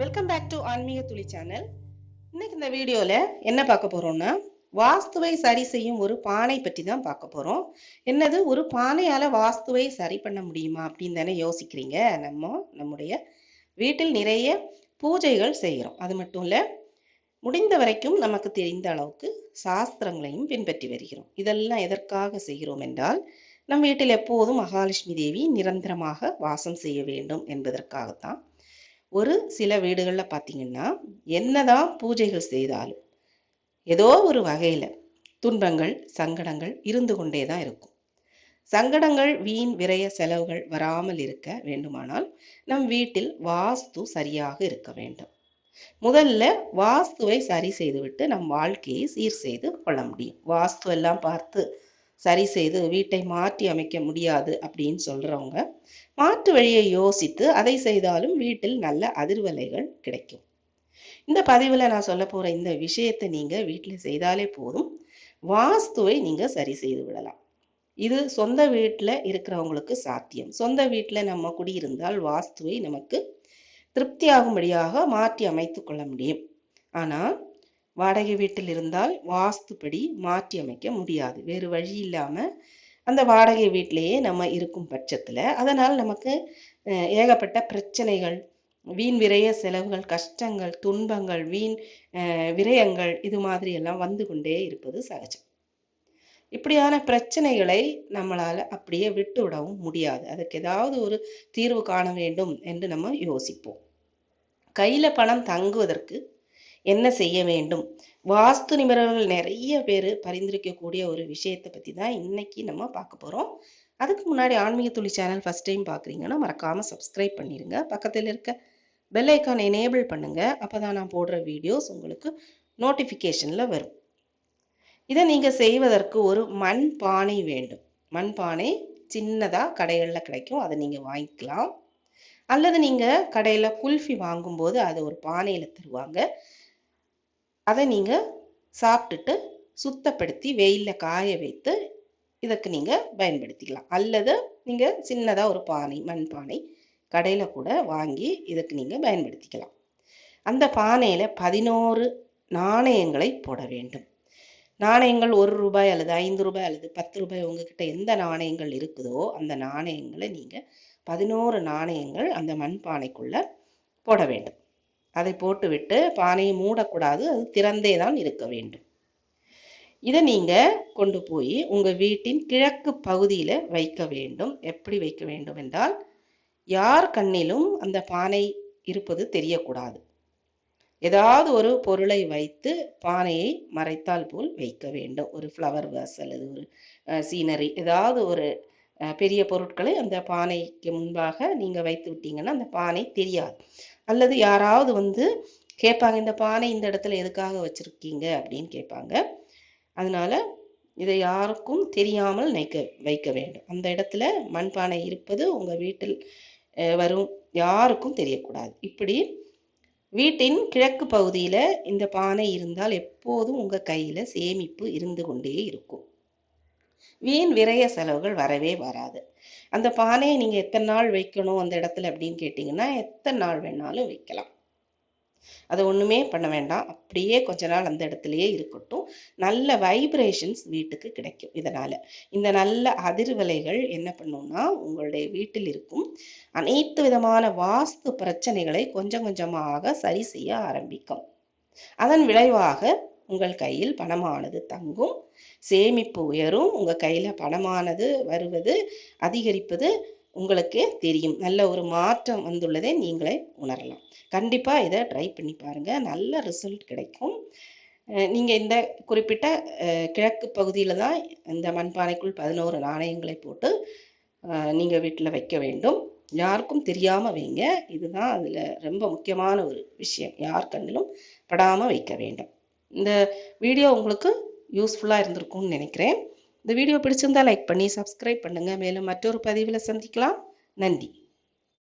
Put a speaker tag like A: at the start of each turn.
A: Welcome back to ஆன்மீக துளி channel இன்னைக்கு இந்த வீடியோவில் என்ன பார்க்க போகிறோம்னா வாஸ்துவை சரி செய்யும் ஒரு பானை பற்றி தான் பார்க்க போகிறோம் என்னது? ஒரு பானையால் வாஸ்துவை சரி பண்ண முடியுமா அப்படின்னு தானே யோசிக்கிறீங்க. நம்ம நம்முடைய வீட்டில் நிறைய பூஜைகள் செய்கிறோம். அது மட்டும் இல்லை முடிந்த வரைக்கும் நமக்கு தெரிந்த அளவுக்கு சாஸ்திரங்களையும் பின்பற்றி வருகிறோம். இதெல்லாம் எதற்காக செய்கிறோம் என்றால் நம் வீட்டில் எப்போதும் மகாலட்சுமி தேவி நிரந்தரமாக வாசம் செய்ய வேண்டும் என்பதற்காகத்தான் ஒரு சில வீடுகளில் பார்த்தீங்கன்னா என்னதான் பூஜைகள் செய்தாலும் ஏதோ ஒரு வகையில் துன்பங்கள் சங்கடங்கள் இருந்து கொண்டே தான் இருக்கும். சங்கடங்கள் வீண் விரய செலவுகள் வராமல் இருக்க வேண்டுமானால் நம் வீட்டில் வாஸ்து சரியாக இருக்க வேண்டும். முதல்ல வாஸ்துவை சரி செய்துவிட்டு நம் வாழ்க்கையை சீர் செய்து கொள்ள முடியும். வாஸ்து எல்லாம் பார்த்து சரி செய்து வீட்டை மாற்றி அமைக்க முடியாது அப்படின்னு சொல்றவங்க மாற்று வழியை யோசித்து அதை செய்தாலும் வீட்டில் நல்ல அதிர்வலைகள் கிடைக்கும். இந்த பதிவில் நான் சொல்ல போற இந்த விஷயத்தை நீங்க வீட்டில் செய்தாலே போதும். வாஸ்துவை நீங்க சரி செய்து விடலாம். இது சொந்த வீட்டில் இருக்கிறவங்களுக்கு சாத்தியம். சொந்த வீட்டில் நம்ம குடியிருந்தால் வாஸ்துவை நமக்கு திருப்தியாகும்படியாக மாற்றி அமைத்து கொள்ள முடியும். ஆனால் வாடகை வீட்டில் இருந்தால் வாஸ்துப்படி மாற்றி அமைக்க முடியாது. வேறு வழி இல்லாமல் அந்த வாடகை வீட்டிலேயே நம்ம இருக்கும் பட்சத்தில் அதனால் நமக்கு ஏகப்பட்ட பிரச்சனைகள் வீண் விரய செலவுகள் கஷ்டங்கள் துன்பங்கள் வீண் விரயங்கள் இது மாதிரி எல்லாம் வந்து கொண்டே இருப்பது சகஜம். இப்படியான பிரச்சனைகளை நம்மளால் அப்படியே விட்டு விடவும் முடியாது. அதுக்கு ஏதாவது ஒரு தீர்வு காண வேண்டும் என்று நம்ம யோசிப்போம். கையில் பணம் தங்குவதற்கு என்ன செய்ய வேண்டும்? வாஸ்து நிபுணர்கள் நிறைய பேர் பரிந்துரைக்கக்கூடிய ஒரு விஷயத்தை பற்றி தான் இன்னைக்கு நம்ம பார்க்க போகிறோம் அதுக்கு முன்னாடி ஆன்மீக துளி சேனல் ஃபர்ஸ்ட் டைம் பார்க்குறீங்கன்னா மறக்காமல் சப்ஸ்கிரைப் பண்ணிடுங்க பக்கத்தில் இருக்க பெல் ஐக்கான் எனேபிள் அப்போ தான் நான் போடுற வீடியோஸ் உங்களுக்கு நோட்டிஃபிகேஷனில் வரும். இதை நீங்கள் செய்வதற்கு ஒரு மண் பானை வேண்டும். மண் பானை சின்னதாக கடைகளில் கிடைக்கும். அதை நீங்கள் வாங்கிக்கலாம். அல்லது நீங்கள் கடையில் குல்ஃபி வாங்கும்போது அதை ஒரு பானையில் தருவாங்க. அதை நீங்கள் சாப்பிட்டுட்டு சுத்தப்படுத்தி வெயிலில் காய வைத்து இதுக்கு நீங்கள் பயன்படுத்திக்கலாம். அல்லது நீங்கள் சின்னதாக ஒரு பானை மண் பானை கடையில் கூட வாங்கி இதுக்கு நீங்கள் பயன்படுத்திக்கலாம். அந்த பானையில் பதினோரு நாணயங்களை போட வேண்டும். நாணயங்கள் ஒரு ரூபாய் அல்லது ஐந்து ரூபாய் அல்லது பத்து ரூபாய் உங்ககிட்ட எந்த நாணயங்கள் இருக்குதோ அந்த நாணயங்களை நீங்கள் பதினோரு நாணயங்கள் அந்த மண்பானைக்குள்ளே போட வேண்டும். அதை போட்டுவிட்டு பானையை மூடக்கூடாது அது திறந்தே தான் இருக்க வேண்டும். இதை நீங்கள் கொண்டு போய் உங்கள் வீட்டின் கிழக்கு பகுதியில் வைக்க வேண்டும். எப்படி வைக்க வேண்டும் என்றால் யார் கண்ணிலும் அந்த பானை இருப்பது தெரியக்கூடாது. ஏதாவது ஒரு பொருளை வைத்து பானையை மறைத்தால் போல் வைக்க வேண்டும். ஒரு ஃப்ளவர் வேஸ் அல்லது ஒரு சீனரி ஏதாவது ஒரு பெரிய பொருட்களை அந்த பானைக்கு முன்பாக நீங்கள் வைத்து விட்டீங்கன்னா அந்த பானை தெரியாது. அல்லது யாராவது வந்து கேட்பாங்க இந்த பானை இந்த இடத்துல எதுக்காக வச்சுருக்கீங்க? அப்படின்னு கேட்பாங்க. அதனால இதை யாருக்கும் தெரியாமல் நைக்க வைக்க வேண்டும். அந்த இடத்துல மண்பானை இருப்பது உங்கள் வீட்டில் வரும். யாருக்கும் தெரியக்கூடாது. இப்படி வீட்டின் கிழக்கு பகுதியில் இந்த பானை இருந்தால் எப்போதும் உங்கள் கையில் சேமிப்பு இருந்து கொண்டே இருக்கும். வீண் விரைய செலவுகள் வரவே வராது. அந்த பானையை நீங்க எத்தனை நாள் வைக்கணும் அந்த இடத்துல அப்படின்னு கேட்டீங்கன்னா எத்தனை நாள் வேணாலும் வைக்கலாம். அதை ஒண்ணுமே பண்ண வேண்டாம். அப்படியே கொஞ்ச நாள் அந்த இடத்துலயே இருக்கட்டும். நல்ல வைப்ரேஷன்ஸ் வீட்டுக்கு கிடைக்கும் இதனால. இந்த நல்ல அதிர்வலைகள் என்ன பண்ணும்னா உங்களுடைய வீட்டில் இருக்கும் அனைத்து விதமான வாஸ்து பிரச்சனைகளை கொஞ்சம் கொஞ்சமாக சரி செய்ய ஆரம்பிக்கும். அதன் விளைவாக உங்கள் கையில் பணமானது தங்கும். சேமிப்பு உயரும். உங்கள் கையில் பணமானது வருவது அதிகரிப்பது உங்களுக்கே தெரியும். நல்ல ஒரு மாற்றம் வந்துள்ளதை நீங்களே உணரலாம். கண்டிப்பாக இதை ட்ரை பண்ணி பாருங்கள் நல்ல ரிசல்ட் கிடைக்கும். நீங்கள் இந்த குறிப்பிட்ட கிழக்கு பகுதியில் தான் இந்த மண்பானைக்குள் பதினோரு நாணயங்களை போட்டு நீங்கள் வீட்டில் வைக்க வேண்டும். யாருக்கும் தெரியாமல் வைங்க. இதுதான் அதில் ரொம்ப முக்கியமான ஒரு விஷயம். யார் கண்ணிலும் படாமல் வைக்க வேண்டும். இந்த வீடியோ உங்களுக்கு யூஸ்ஃபுல்லாக இருந்திருக்கும்னு நினைக்கிறேன். இந்த வீடியோ பிடிச்சிருந்தா லைக் பண்ணி சப்ஸ்கிரைப் பண்ணுங்கள் மேலும் மற்றொரு பதிவில் சந்திக்கலாம். நன்றி.